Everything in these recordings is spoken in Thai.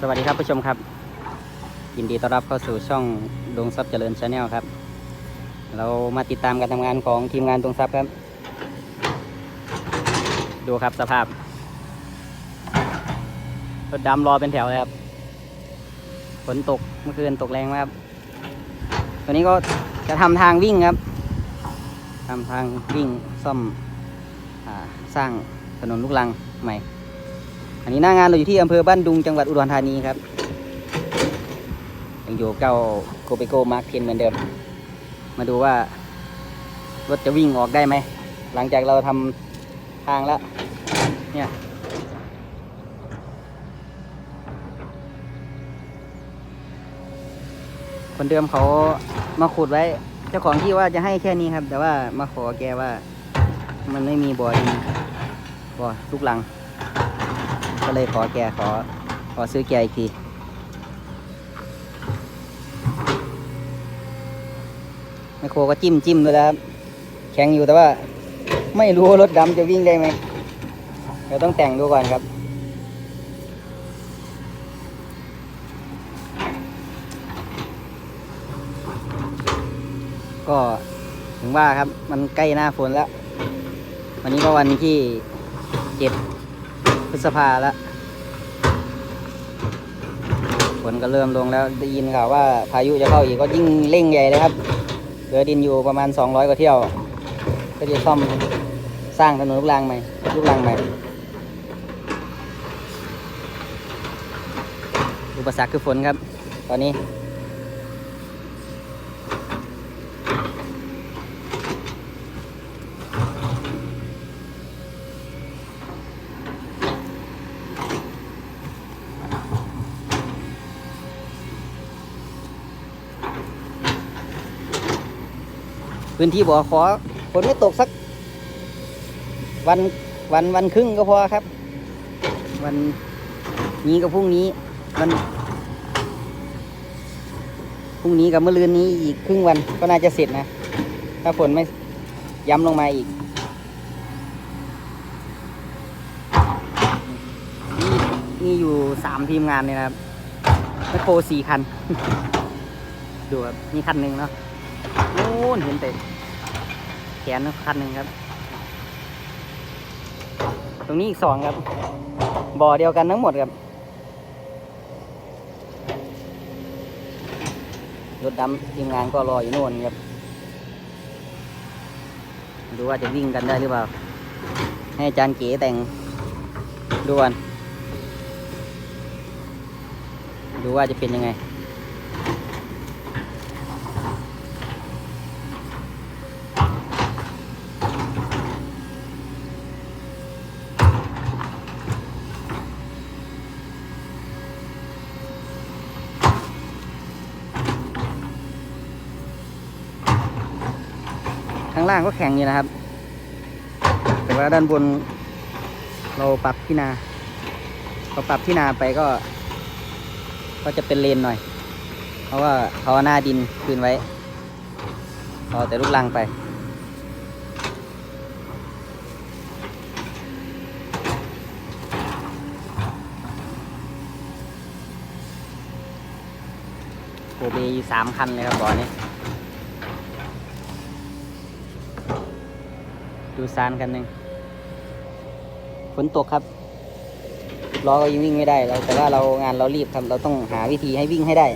สวัสดีครับผู้ชมครับ ยินดีต้อนรับเข้าสู่ช่องดวงทรัพย์เจริญชาแนลครับ เรามาติดตามการทำงานของทีมงานดวงทรัพย์ครับ ดูครับสภาพรถดำรอเป็นแถวเลยครับฝนตกเมื่อคืนตกแรงมากครับตัวนี้ก็จะทำทางวิ่งครับทำทางวิ่งซ่อมอสร้างถนนลูกรังใหม่ อันนี้หน้างานเราอยู่ที่อำเภอบ้านดุงจังหวัดอุดรธานีครับยังอยู่เก้าโกเปโกมาร์คเทนเหมือนเดิม มาดูว่ารถจะวิ่งออกได้ไหม หลังจากเราทำทางแล้ว เนี่ยคนเดิมเขามาขุดไว้ เจ้าของที่ว่าจะให้แค่นี้ครับ แต่ว่ามาขอแกว่า มันไม่มีบ่อดินบ่อลูกลัง ก็เลยขอแกขอขอซื้อแกอีกทีไมโครก็จิ้มจิ้มด้วยแล้วแข็งอยู่แต่ว่า ไม่รู้รถดำจะวิ่งได้ไหมเดี๋ยวต้องแต่งดูก่อนครับก็ถึงว่าครับมันใกล้หน้าฝนแล้ว วันนี้ก็วันที่เจ็ด พฤษภาแล้วฝนก็เริ่มลงแล้วได้ยินข่าวว่าพายุจะเข้าอีกก็ยิ่งเร่งใหญ่เลยครับเหลือดินอยู่ประมาณ 200 กว่าเที่ยวก็จะซ่อมสร้างถนนลูกรังใหม่ลูกรังใหม่อุปสรรคคือฝนครับ ตอนนี้ พื้นที่บ่อขอฝนไม่ตกสัก วันวันวันครึ่งก็พอครับ วันนี้กับพรุ่งนี้วันพรุ่งนี้กับเมื่อลืนนี้อีกครึ่งวันก็น่าจะเสร็จนะ ถ้าฝนไม่ย้ำลงมาอีกนี่นี่อยู่สามทีมงานเลยนะครับแมคโครสี่คัน ดูครับมีคันหนึ่งเนาะนู่นเห็นแต่ แขนคันหนึ่งครับ ตรงนี้อีกสองครับ บ่อเดียวกันทั้งหมดครับ รถดำทีมงานก็รออยู่โน่นครับ ดูว่าจะวิ่งกันได้หรือเปล่า ให้อาจารย์เก๋แต่งด่วนดูว่าจะเป็นยังไง ล่างก็แข็งอยู่นะครับ แต่ว่าด้านบน เราปรับที่นาเราปรับที่นาไปก็ ก็จะเป็นเลนหน่อย เพราะว่าเขาเอาหน้าดินคืนไว้เอาแต่ลูกลังไปโกเบสามคันเลยครับบ่อนี้ ดูซานกันหนึ่งฝนตกครับล้อก็ยังวิ่งไม่ได้เราแต่ว่าเรางานเรารีบครับเราต้องหาวิธีให้วิ่งให้ได้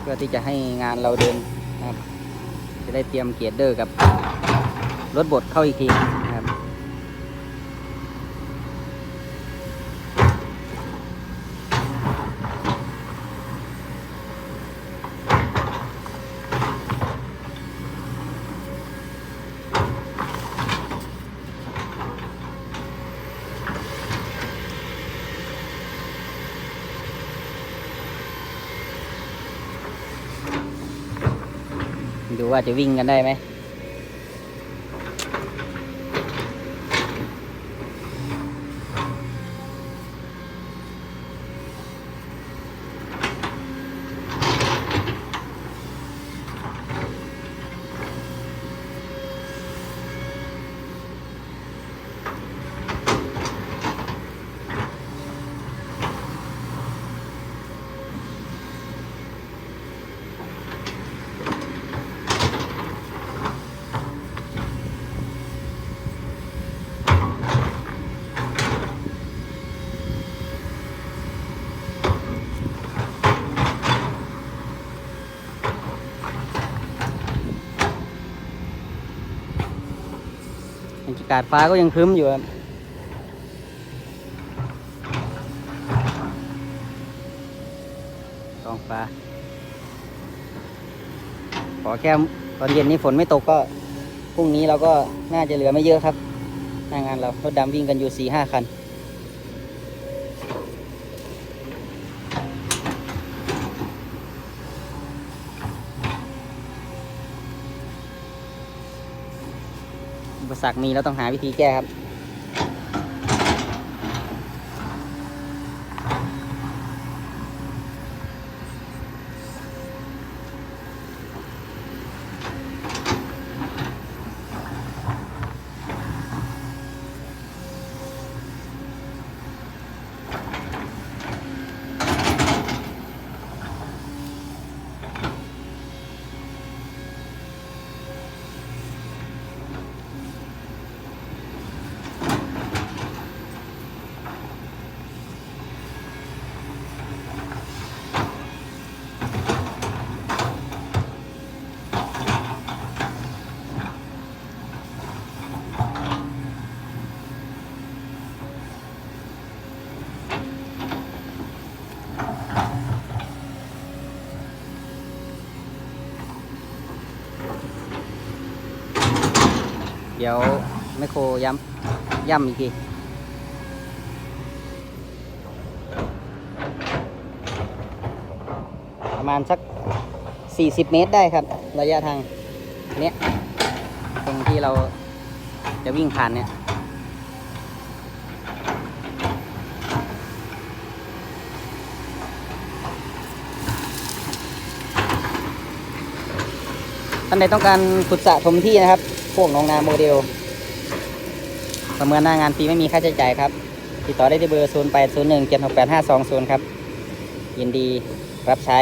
เพื่อที่จะให้งานเราเดินนะครับ จะได้เตรียมเกียร์เดอร์กับรถบดเข้าอีกที ดูว่าจะวิ่งกันได้ไหม บรรยากาศฟ้าก็ยังครึ้มอยู่ครับท้องฟ้า ขอแค่ตอนเย็นนี้ฝนไม่ตกก็พรุ่งนี้เราก็น่าจะเหลือไม่เยอะครับหน้างานเรารถดำวิ่งกันอยู่สี่ห้าคัน สรรคมีเราต้องหาวิธีแก้ครับ ดี๋ยวไมโครย้ำย่ำอีกทีประมาณสัก 40 เมตรได้ครับ ระยะทางเนี้ยตรงที่เราจะวิ่งผ่านเนี่ยท่านใดต้องการขุดสะถมที่นะครับ พวกหนองนาโมเดล ประเมินหน้างานฟรีไม่มีค่าใช้จ่ายครับ ติดต่อได้ที่เบอร์ 0 8 0 1 7 6 8 5 2 0 ครับ ยินดีรับใช้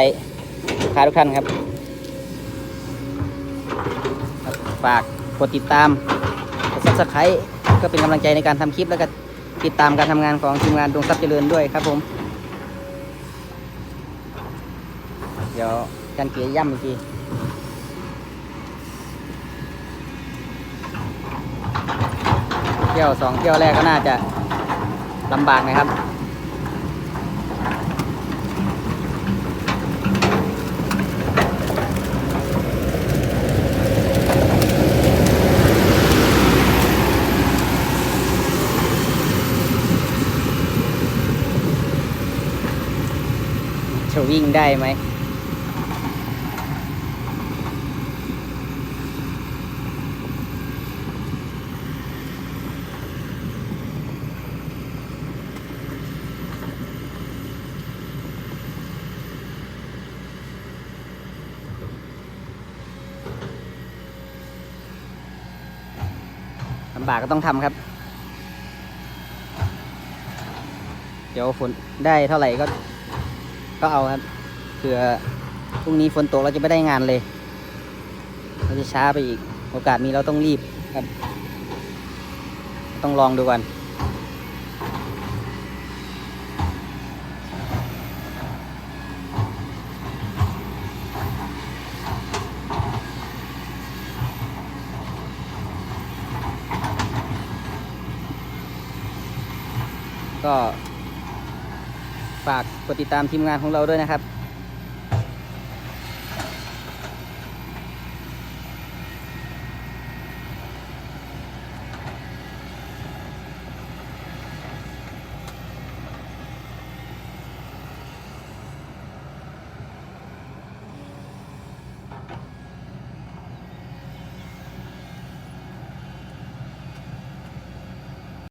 ลูกค้าทุกท่านครับ ฝากกดติดตามกด subscribe ก็เป็นกำลังใจในการทำคลิปแล้วก็ติดตามการทำงานของทีมงานดวงทรัพย์เจริญด้วยครับผม เดี๋ยวกันเกียย่ำอีกที ที่ยวสองเที่ยวแรกก็น่าจะลำบากนะครับ จะวิ่งได้ไหม ลำบากก็ต้องทำครับ เดี๋ยวฝนได้เท่าไหร่ก็ ก็เอาครับเผื่อพรุ่งนี้ฝนตกเราจะไม่ได้งานเลย เราจะช้าไปอีก โอกาสมีเราต้องรีบครับ ต้องลองดูก่อน ก็ฝากกดติดตามทีมงานของเราด้วยนะครับ